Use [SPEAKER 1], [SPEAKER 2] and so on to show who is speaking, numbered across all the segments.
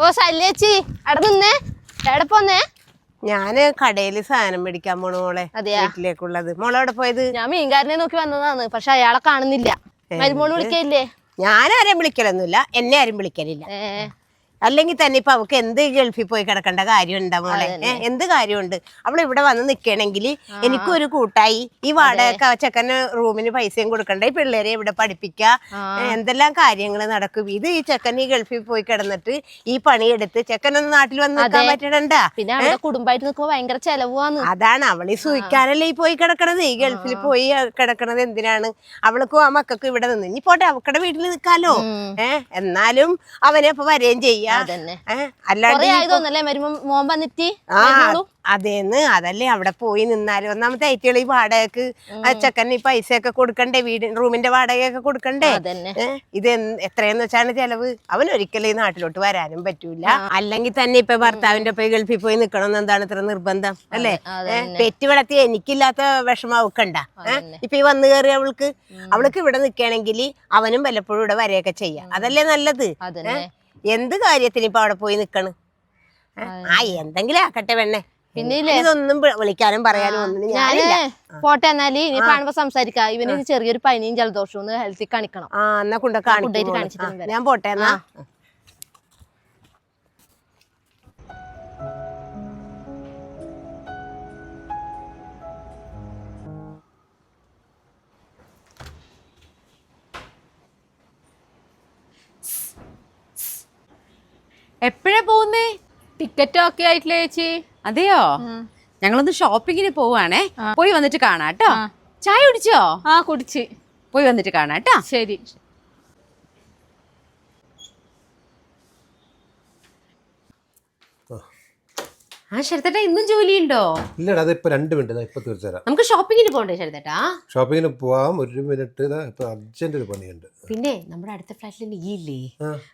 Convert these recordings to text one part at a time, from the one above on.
[SPEAKER 1] ഓ ശല്യേച്ചി അവിടെ നിന്നേ. എവിടെ പോന്നേ?
[SPEAKER 2] ഞാൻ കടയിൽ സാധനം മേടിക്കാൻ പോണു മോളെ? വീട്ടിലേക്കുള്ളത്. മോളെ എവിടെ പോയത്?
[SPEAKER 1] ഞാൻ മീൻകാരനെ നോക്കി വന്നതാണ് പക്ഷെ അയാളെ കാണുന്നില്ല. മരുമോൾ വിളിക്കയില്ലേ
[SPEAKER 2] ഞാൻ വിളിക്കലൊന്നുമില്ല എന്നെ ആരും വിളിക്കലില്ല. അല്ലെങ്കിൽ തന്നെ ഇപ്പൊ അവക്ക് എന്ത് ഗൾഫിൽ പോയി കിടക്കേണ്ട കാര്യം മോളെ? എന്ത് കാര്യമുണ്ട്? അവൾ ഇവിടെ വന്ന് നിക്കണെങ്കിൽ എനിക്കൊരു കൂട്ടായി ഈ വാടക ചെക്കന് റൂമിന് പൈസയും കൊടുക്കണ്ട? ഈ പിള്ളേരെ ഇവിടെ പഠിപ്പിക്ക. എന്തെല്ലാം കാര്യങ്ങൾ നടക്കും? ഇത് ഈ ചെക്കൻ ഈ ഗൾഫിൽ പോയി കിടന്നിട്ട് ഈ പണിയെടുത്ത് ചെക്കനൊന്ന് നാട്ടിൽ വന്ന് നിൽക്കാൻ പറ്റണണ്ട?
[SPEAKER 1] പിന്നെ കുടുംബമായിട്ട് നിൽക്കുമ്പോ ഭയങ്കര ചെലവുവാന്ന്.
[SPEAKER 2] അതാണ്. അവളീ സൂയിക്കാനല്ലേ ഈ പോയി കിടക്കണത്? ഈ ഗൾഫിൽ പോയി കിടക്കണത് എന്തിനാണ്? അവൾക്കും ആ മക്കൾക്കും ഇവിടെ നിന്ന്. ഇനി പോട്ടെ അവക്കടെ വീട്ടിൽ നിൽക്കാലോ. ഏഹ് എന്നാലും അവനെ ഇപ്പൊ വരെയും ചെയ്യാ.
[SPEAKER 1] അതന്നെ. മോൻ വന്നിട്ട്?
[SPEAKER 2] അതല്ലേ അവിടെ പോയി നിന്നാലും. ഒന്നാമത്തെ ഐറ്റികൾ ഈ വാടകക്ക് ആ ചെക്കന് ഈ പൈസയൊക്കെ കൊടുക്കണ്ടേ വീട് റൂമിന്റെ വാടകയൊക്കെ കൊടുക്കണ്ടേ? ഇത് എത്രയെന്ന് വെച്ചാണ് ചെലവ്? അവൻ ഒരിക്കലും ഈ നാട്ടിലോട്ട് വരാനും പറ്റൂല. അല്ലെങ്കിൽ തന്നെ ഇപ്പൊ ഭർത്താവിന്റെ ഒപ്പം ഗൾഫിൽ പോയി നിക്കണം എന്താണ് ഇത്ര നിർബന്ധം? അല്ലേ? പെറ്റ് വളർത്തി എനിക്കില്ലാത്ത വിഷമം അവക്കണ്ട. ഇപ്പൊ ഈ വന്നു കയറി അവൾക്ക് അവൾക്ക് ഇവിടെ നിക്കണെങ്കിൽ അവനും വല്ലപ്പോഴും ഇവിടെ വരെയൊക്കെ ചെയ്യാം. അതല്ലേ നല്ലത്? എന്ത് കാര്യത്തിന് ഇപ്പൊ അവിടെ പോയി നിക്കണ്? ആ എന്തെങ്കിലും ആക്കട്ടെ പെണ്ണെ.
[SPEAKER 1] പിന്നെ
[SPEAKER 2] ഇതൊന്നും വിളിക്കാനും പറയാനും ഒന്നും ഞാനില്ല.
[SPEAKER 1] പോട്ടെ എന്നാൽ ഇനി കാണുമ്പോ സംസാരിക്കാം. ഇവന് ചെറിയൊരു പനിയും ജലദോഷവും ഹെൽത്തി കാണിക്കണം.
[SPEAKER 2] ആ എന്നാ കൊണ്ട്
[SPEAKER 1] കൊണ്ടുപോയിട്ട്
[SPEAKER 2] കാണിക്കും
[SPEAKER 1] കാണിച്ചിട്ട്
[SPEAKER 2] ആ, ഞാൻ പോട്ടെ എന്നാ.
[SPEAKER 3] എപ്പോഴാ പോകുന്നേ?
[SPEAKER 4] ടിക്കറ്റ് ഒക്കെ ആയിട്ടില്ല ചേച്ചി?
[SPEAKER 3] അതെയോ? ഞങ്ങളൊന്ന് ഷോപ്പിങ്ങിന് പോവാണേ പോയി വന്നിട്ട് കാണാട്ടോ ചായ കുടിച്ചോ?
[SPEAKER 4] ആ കുടിച്ച്.
[SPEAKER 3] പോയി വന്നിട്ട് കാണാട്ടോ
[SPEAKER 4] ശരി.
[SPEAKER 3] ആ ശരത്തേട്ടാ ഇന്നും ജോലിയുണ്ടോ?
[SPEAKER 5] ഇല്ലടാ അതിപ്പോ രണ്ട് മിനിറ്റ്. ഇപ്പൊ തീർച്ചയായും
[SPEAKER 3] നമുക്ക് ഷോപ്പിങ്ങിന് പോകണ്ടേ ശരത്തേട്ടാ?
[SPEAKER 5] ഷോപ്പിങ്ങിന് പോവാം ഒരു മിനിറ്റ്. ഇതാ ഇപ്പൊ അർജന്റ് ഒരു പണിയുണ്ട്.
[SPEAKER 3] പിന്നെ നമ്മുടെ അടുത്ത ഫ്ലാറ്റിൽ നീ
[SPEAKER 5] ഇല്ലേ?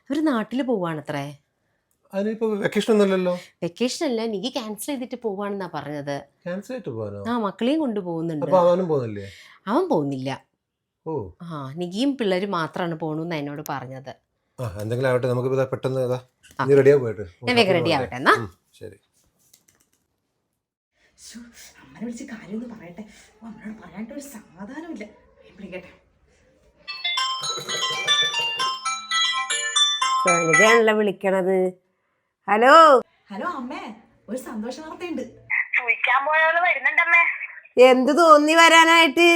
[SPEAKER 3] അവർ നാട്ടിൽ പോവാണത്രേ.
[SPEAKER 5] അതിനിപ്പോ വെക്കേഷൻ ഒന്നുമില്ലല്ലോ?
[SPEAKER 3] വെക്കേഷൻ അല്ല എനിക്ക് ക്യാൻസൽ ചെയ്തിട്ട് പോവാണെന്നാ പറഞ്ഞത്.
[SPEAKER 5] ക്യാൻസൽ ചെയ്തിട്ട് പോവാനോ?
[SPEAKER 3] ആ മക്കളെയും കൊണ്ട് പോകുന്നുണ്ട്.
[SPEAKER 5] അപ്പൊ അവനും പോകുന്നില്ലേ?
[SPEAKER 3] അവൻ പോകുന്നില്ല.
[SPEAKER 5] ഓ.
[SPEAKER 3] ആ നികിയും പിള്ളേര് മാത്രമാണ് പോണെന്ന് എന്നോട് പറഞ്ഞത്.
[SPEAKER 5] ആ എന്തെങ്കിലും ആവട്ടെ നമുക്ക് ഇതാ പെട്ടെന്ന് ഇതാ. നീ റെഡിയാ പോയിട്ട്
[SPEAKER 3] ഞാൻ വേഗം റെഡി ആവട്ടെ എന്നാ.
[SPEAKER 5] ശരി.
[SPEAKER 6] അമ്മനെ വിളിച്ച് കാര്യമൊന്ന് പറയട്ടെ. അമ്മനോട് പറയാനായിട്ട് ഒരു സമാധാനമില്ല. വിളിക്കട്ടെ.
[SPEAKER 2] സനിതയാണല്ലോ വിളിക്കണത്. ഹലോ?
[SPEAKER 6] ഹലോ അമ്മേ ഒരു സന്തോഷ വാർത്തയുണ്ട്.
[SPEAKER 7] ചോദിക്കാൻ പോയാലും വരുന്നുണ്ടമ്മേ.
[SPEAKER 2] എന്ത് തോന്നി വരാനായിട്ട്?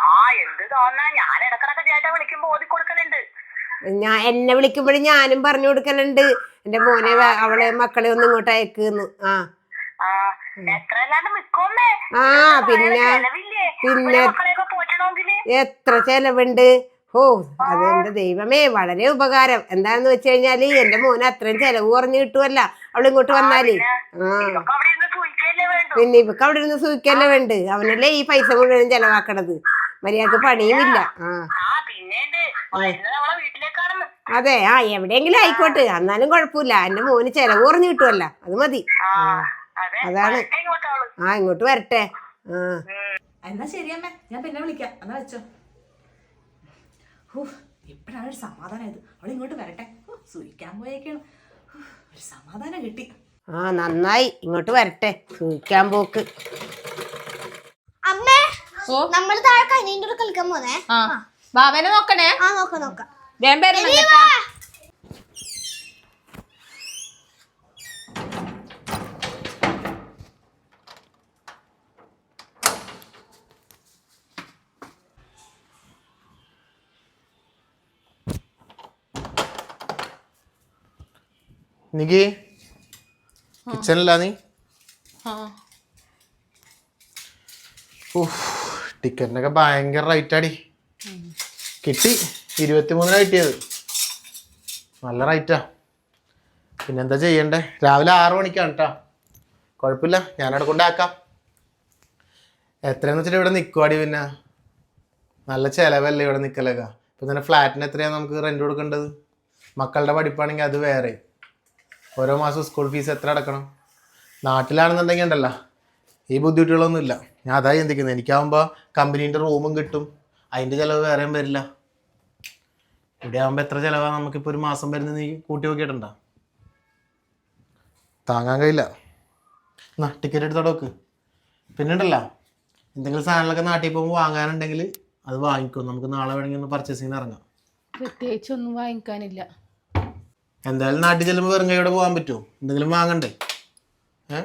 [SPEAKER 7] ആ എന്ത് തോന്നാ? ഞാൻ ഇടക്കിടക്ക് ചേട്ടൻ വിളിക്കുമ്പോ ഓതി കൊടുക്കലുണ്ട്
[SPEAKER 2] ഞാൻ എന്നെ വിളിക്കുമ്പോഴും ഞാനും പറഞ്ഞു കൊടുക്കലുണ്ട്. എന്റെ മോനെ വ- അവളെ മക്കളെ ഒന്ന് ഇങ്ങോട്ട് അയക്കുന്നു. ആ.
[SPEAKER 7] ആ എത്ര അല്ലാണ്ട് നിക്കോമ്മേ
[SPEAKER 2] ആ പിന്നെ പിന്നെ
[SPEAKER 7] ഒരു മക്കളെയൊക്കെ പോറ്റണമെങ്കിൽ
[SPEAKER 2] എത്ര ചെലവുണ്ട്? ഓ അതെന്റെ ദൈവമേ വളരെ ഉപകാരം. എന്താന്ന് വെച്ച് കഴിഞ്ഞാൽ എന്റെ മോന് അത്രയും ചെലവ് കുറഞ്ഞു കിട്ടുമല്ല അവൾ ഇങ്ങോട്ട് വന്നാലേ. ആ
[SPEAKER 7] ഇതൊക്കെ അവിടെ ഇരുന്ന് സൂചിക്കല്ലേ വേണ്ടു?
[SPEAKER 2] പിന്നെ ഇവക്ക് അവിടെ ഇരുന്ന് സൂഹിക്കല്ലേ വേണ്ട? അവനല്ലേ ഈ പൈസ മുഴുവൻ ചെലവാക്കണത്. മര്യാദയ്ക്ക് പണിയുമില്ല. ആ. അതെ ആ എവിടെയെങ്കിലും ആയിക്കോട്ടെ. എന്നാലും കുഴപ്പമില്ല. എന്റെ മോന് ചെലവ് കുറഞ്ഞു കിട്ടുമല്ല അത് മതി.
[SPEAKER 7] ആ
[SPEAKER 2] ആ
[SPEAKER 7] അതെ.
[SPEAKER 2] അതാണ്. ആ ഇങ്ങോട്ട് വരട്ടെ. ആ.
[SPEAKER 6] എന്നാ ശരി അമ്മേ. ഞാൻ പിന്നെ വിളിക്കാം. എന്നാ വെച്ചോ? ഹൂ ഇപ്പോഴാണ് ഒരു സമാധാനമായത് അവൾ ഇങ്ങോട്ട് വരട്ടെ. ഹൂ, പോയേക്കണം. ഒരു സമാധാനം കിട്ടി.
[SPEAKER 2] ആ നന്നായി. ഇങ്ങോട്ട് വരട്ടെ. സൂഹിക്കാൻ പോക്ക്.
[SPEAKER 8] അമ്മേ
[SPEAKER 4] ഓ.
[SPEAKER 8] നമ്മൾ താഴെ കനീന്റെ കളിക്കാൻ പോന്നേ.
[SPEAKER 4] ആ. ബാബനെ നോക്കണേ?
[SPEAKER 8] ആ നോക്കാം നോക്കാം.
[SPEAKER 4] വേം കേട്ടാ
[SPEAKER 9] നികി കിച്ചണിലാ നീ? ടിക്കറ്റിനൊക്കെ ഭയങ്കര റൈറ്റാടി കിട്ടി. ഇരുപത്തിമൂന്നിന് കിട്ടിയത്. നല്ല റൈറ്റാ പിന്നെന്താ ചെയ്യണ്ടേ? രാവിലെ ആറു മണിക്കാണ് കേട്ടോ കുഴപ്പമില്ല ഞാനവിടെ കൊണ്ടാക്കാം. എത്രയാന്ന് വെച്ചിട്ട് ഇവിടെ നിൽക്കുവാടി പിന്നെ? നല്ല ചിലവല്ലേ ഇവിടെ നിൽക്കലൊക്കെ ഇപ്പം തന്നെ ഫ്ലാറ്റിന് എത്രയാണ് നമുക്ക് റെന്റ് കൊടുക്കേണ്ടത്? മക്കളുടെ പഠിപ്പാണെങ്കിൽ അത് വേറെ. ഓരോ മാസം സ്കൂൾ ഫീസ് എത്ര അടക്കണം? നാട്ടിലാണെന്നുണ്ടെങ്കിൽ ഉണ്ടല്ലോ. ഈ ബുദ്ധിമുട്ടുകളൊന്നും ഇല്ല. ഞാൻ അതാ ചിന്തിക്കുന്നത്. എനിക്കാവുമ്പോൾ കമ്പനീന്റെ റൂമും കിട്ടും. അതിന്റെ ചിലവ് വേറെയും വരില്ല. ഇവിടെ ആകുമ്പോൾ എത്ര ചിലവാണ് നമുക്കിപ്പോൾ ഒരു മാസം വരുന്നത് നീ കൂട്ടി നോക്കിയിട്ടുണ്ടോ? താങ്ങാൻ കഴിയില്ല. എന്നാ ടിക്കറ്റ് എടുത്തോടെ വെക്ക്. പിന്നെ ഉണ്ടല്ലോ എന്തെങ്കിലും സാധനങ്ങളൊക്കെ നാട്ടിൽ പോകുമ്പോൾ വാങ്ങാനുണ്ടെങ്കിൽ അത് വാങ്ങിക്കും. നമുക്ക് നാളെ വേണമെങ്കിൽ ഒന്ന് പർച്ചേസിങ്ങിന് ഇറങ്ങാം.
[SPEAKER 4] പ്രത്യേകിച്ച് ഒന്നും വാങ്ങിക്കാനില്ല.
[SPEAKER 9] എന്തായാലും നാട്ടിൽ ചെല്ലുമ്പോൾ വെറും കൈയോടെ പോകാൻ പറ്റുമോ? എന്തെങ്കിലും വാങ്ങണ്ടേ? ഏ?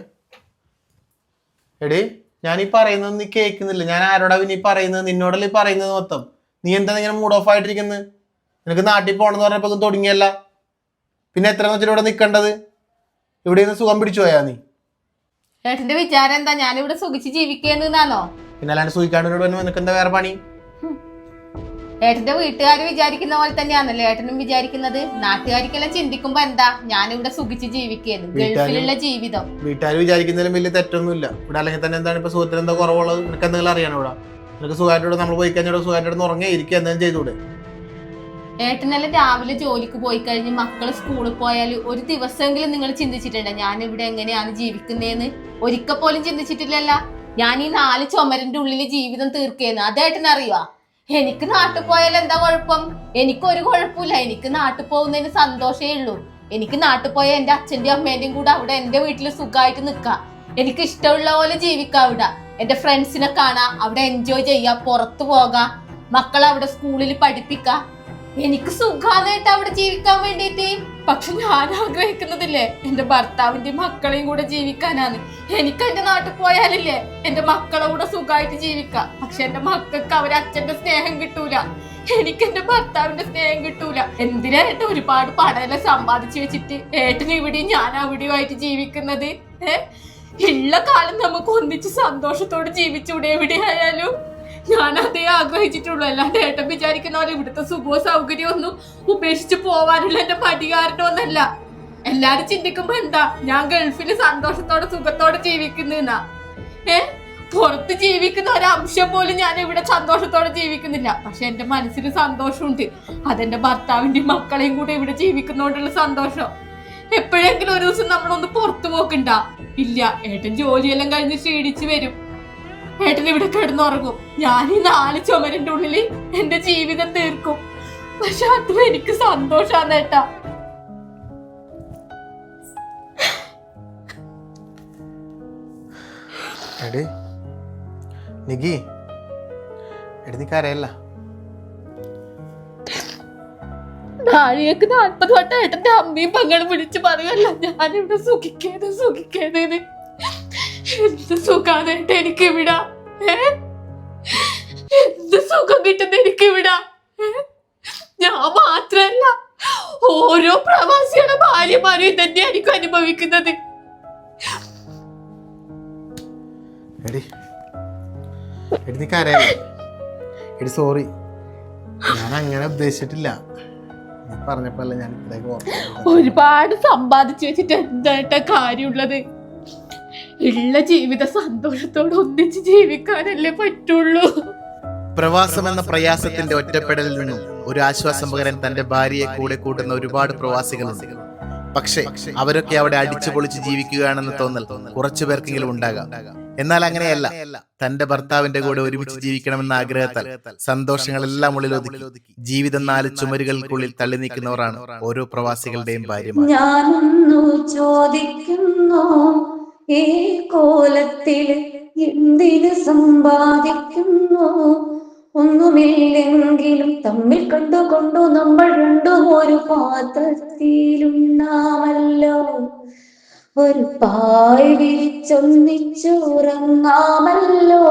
[SPEAKER 9] എടി ഞാൻ ഈ പറയുന്നത് നീ കേൾക്കുന്നില്ല. ഞാൻ ആരോടാ പിന്നെ ഈ പറയുന്നത്? നിന്നോടല്ലേ ഈ പറയുന്നത് മൊത്തം. നീ എന്താ ഇങ്ങനെ മൂഡ് ഓഫ് ആയിട്ടിരിക്കുന്നത് നിനക്ക് നാട്ടിൽ പോകണമെന്ന് പറഞ്ഞപ്പോൾ തുടങ്ങിയല്ല. പിന്നെ എത്ര വെച്ചിട്ട് ഇവിടെ നിൽക്കേണ്ടത് ഇവിടെ നിന്ന് സുഖം പിടിച്ചു പോയാ നീ?
[SPEAKER 4] ഏട്ടന്റെ വിചാരം എന്താ? ഞാനിവിടെ സുഖിച്ച് ജീവിക്കേന്നാണോ
[SPEAKER 9] പിന്നെ അല്ലാണ്ട് സുഖിക്കാണ്ട് നിനക്ക് എന്താ വേറെ പണി?
[SPEAKER 4] ഏട്ടന്റെ വീട്ടുകാർ വിചാരിക്കുന്ന പോലെ തന്നെയാണല്ലോ ഏട്ടനും വിചാരിക്കുന്നത്. നാട്ടുകാർക്കെല്ലാം ചിന്തിക്കുമ്പോ എന്താ ഞാനിവിടെ സുഖിച്ച് ജീവിക്കുന്നു ഗൾഫിലുള്ള ജീവിതം.
[SPEAKER 9] വീട്ടുകാർ വിചാരിക്കുന്നതിലും വലിയ തെറ്റൊന്നുമില്ല. ഇവിടെ അല്ലെങ്കിൽ തന്നെ എന്താണ് ഇപ്പൊ സുഖത്തിന് എന്താ കുറവുള്ളത്? നിനക്ക് എന്തെങ്കിലും അറിയണം ഇവിടെ? നിനക്ക് സുഖമായിട്ട് നമ്മൾ പോയി കഴിഞ്ഞാൽ സുഖമായിട്ട് ഉറങ്ങി ഇരിക്കുക എന്തെങ്കിലും ചെയ്തൂടെ
[SPEAKER 4] ഏട്ടനെല്ലാം രാവിലെ ജോലിക്ക് പോയി കഴിഞ്ഞ് മക്കൾ സ്കൂളിൽ പോയാൽ ഒരു ദിവസമെങ്കിലും നിങ്ങൾ ചിന്തിച്ചിട്ടുണ്ടോ? ഞാൻ ഇവിടെ എങ്ങനെയാണ് ജീവിക്കുന്നതെന്ന് ഒരിക്കൽ പോലും ചിന്തിച്ചിട്ടില്ലല്ല. ഞാൻ ഈ നാല് ചുമരന്റെ ഉള്ളിൽ ജീവിതം തീർക്കേന്ന്. അത് ഏട്ടനറിയോ എനിക്ക് നാട്ടിൽ പോയാൽ എന്താ കുഴപ്പം? എനിക്കൊരു കുഴപ്പമില്ല. എനിക്ക് നാട്ടിൽ പോകുന്നതിന് സന്തോഷമേ ഉള്ളൂ. എനിക്ക് നാട്ടിൽ പോയ എന്റെ അച്ഛന്റെയും അമ്മേന്റെയും കൂടെ അവിടെ എന്റെ വീട്ടിൽ സുഖമായിട്ട് നിൽക്കാം എനിക്ക് ഇഷ്ടമുള്ള പോലെ ജീവിക്കാം അവിടെ. എന്റെ ഫ്രണ്ട്സിനെ കാണാം അവിടെ എൻജോയ് ചെയ്യാം പുറത്തു പോകാം. മക്കളെ അവിടെ സ്കൂളിൽ പഠിപ്പിക്കാം എനിക്ക് സുഖാനായിട്ട് അവിടെ ജീവിക്കാൻ വേണ്ടിയിട്ട്. പക്ഷെ ഞാൻ ആഗ്രഹിക്കുന്നതില്ലേ? എന്റെ ഭർത്താവിന്റെ മക്കളെയും കൂടെ ജീവിക്കാനാണ്. എനിക്ക് എന്റെ നാട്ടിൽ പോയാലില്ലേ എന്റെ മക്കളെ കൂടെ സുഖമായിട്ട് ജീവിക്കാം. പക്ഷെ എന്റെ മക്കൾക്ക് അവരെ അച്ഛന്റെ സ്നേഹം കിട്ടൂല. എനിക്ക് എന്റെ ഭർത്താവിന്റെ സ്നേഹം കിട്ടൂല. എന്തിനായിട്ട് ഒരുപാട് പണമെല്ലാം സമ്പാദിച്ചു വെച്ചിട്ട് ഏട്ടന് ഇവിടെയും ഞാൻ അവിടെയും ആയിട്ട് ജീവിക്കുന്നത്? ഏ? ഉള്ള കാലം നമുക്ക് ഒന്നിച്ച് സന്തോഷത്തോടെ ജീവിച്ചൂടെ എവിടെയായാലും. ഞാൻ അതേ ആഗ്രഹിച്ചിട്ടുള്ളൂ. അല്ലാണ്ട് ഏട്ടൻ വിചാരിക്കുന്ന പോലെ ഇവിടുത്തെ സുഖവും സൗകര്യവും ഒന്നും ഉപേക്ഷിച്ച് പോവാനുള്ള എന്റെ പരിഹാരമൊന്നല്ല എല്ലാരും ചിന്തിക്കുമ്പോ എന്താ? ഞാൻ ഗൾഫിൽ സന്തോഷത്തോടെ സുഖത്തോടെ ജീവിക്കുന്നെന്നാ. ഏ? പുറത്ത് ജീവിക്കുന്ന ഒരു അംശം പോലും ഞാൻ ഇവിടെ സന്തോഷത്തോടെ ജീവിക്കുന്നില്ല. പക്ഷെ എന്റെ മനസ്സിൽ സന്തോഷമുണ്ട്. അതെന്റെ ഭർത്താവിന്റെയും മക്കളെയും കൂടെ ഇവിടെ ജീവിക്കുന്നോണ്ടുള്ള സന്തോഷം. എപ്പോഴെങ്കിലും ഒരു ദിവസം നമ്മളൊന്ന് പുറത്തു പോക്കണ്ട. ഇല്ല ഏട്ടൻ ജോലിയെല്ലാം കഴിഞ്ഞ് ക്ഷീണിച്ചു വരും. ഏട്ടൻ ഇവിടെ കിടന്നുറങ്ങും. ഞാൻ ഈ നാല് ചുമരിന്റെ ഉള്ളിൽ എന്റെ ജീവിതം തീർക്കും. പക്ഷെ അതും എനിക്ക് സന്തോഷാന്ന് ഏട്ടാ.
[SPEAKER 9] എടി നികി എടി നീ കരയല്ല
[SPEAKER 4] നാഴികക്ക് നാൽപ്പത് വട്ടം ഏട്ടന്റെ അമ്മയും പങ്ങളും വിളിച്ച് പറയല്ല ഞാനിവിടെ സുഖിക്കേത് സുഖിക്കേത് എന്ത് സുഖാനായിട്ട് എനിക്ക് വിടാ എന്ത് സുഖം കിട്ടുന്ന എനിക്ക് വിടാ ഞാൻ മാത്രല്ല ഓരോ പ്രവാസിയുടെ ഭാര്യമാരെയും തന്നെയായിരിക്കും അനുഭവിക്കുന്നത്.
[SPEAKER 9] എടി എടി നീ കരയല്ല എടി സോറി ഞാൻ അങ്ങനെ ഉദ്ദേശിച്ചിട്ടില്ല. നീ ഞാൻ ഓർത്തത്.
[SPEAKER 4] ഒരുപാട് സമ്പാദിച്ചു വെച്ചിട്ട് എന്തായിട്ടാ കാര്യമുള്ളത്? ഉള്ള ജീവിത സന്തോഷത്തോടെ ഒന്നിച്ച് ജീവിക്കാനല്ലേ പറ്റുള്ളൂ.
[SPEAKER 10] പ്രവാസം എന്ന പ്രയാസത്തിന്റെ ഒറ്റപ്പെടലിൽ നിന്നും ഒരു ആശ്വാസം പകരാൻ തന്റെ ഭാര്യയെ കൂടെ കൂട്ടുന്ന ഒരുപാട് പ്രവാസികളുണ്ട്. പക്ഷേ അവരൊക്കെ അവിടെ അടിച്ചു പൊളിച്ച് ജീവിക്കുകയാണെന്ന് തോന്നൽ കുറച്ചു പേർക്കെങ്കിലും ഉണ്ടാകാം. എന്നാൽ അങ്ങനെയല്ല. തന്റെ ഭർത്താവിന്റെ കൂടെ ഒരുമിച്ച് ജീവിക്കണമെന്ന ആഗ്രഹത്താൽ സന്തോഷങ്ങളെല്ലാം ഉള്ളിൽ ഒതുക്കി ജീവിതം നാല് ചുമരുകൾക്കുള്ളിൽ തള്ളി നീക്കുന്നവരാണ് ഓരോ പ്രവാസികളുടെയും ഭാര്യമാർ.
[SPEAKER 11] ഞാനൊന്നു ചോദിക്കുന്നു ഈ കോലത്തിൽ എന്തിന് സമ്പാദിക്കുന്നു? ഒന്നുമില്ലെങ്കിലും തമ്മിൽ കണ്ടുകൊണ്ടു നമ്മൾ രണ്ടും ഒരു പാത്രത്തിലുണ്ടാമല്ലോ ഒരു പായ് വിരിച്ചൊന്നിച്ചുറങ്ങാമല്ലോ.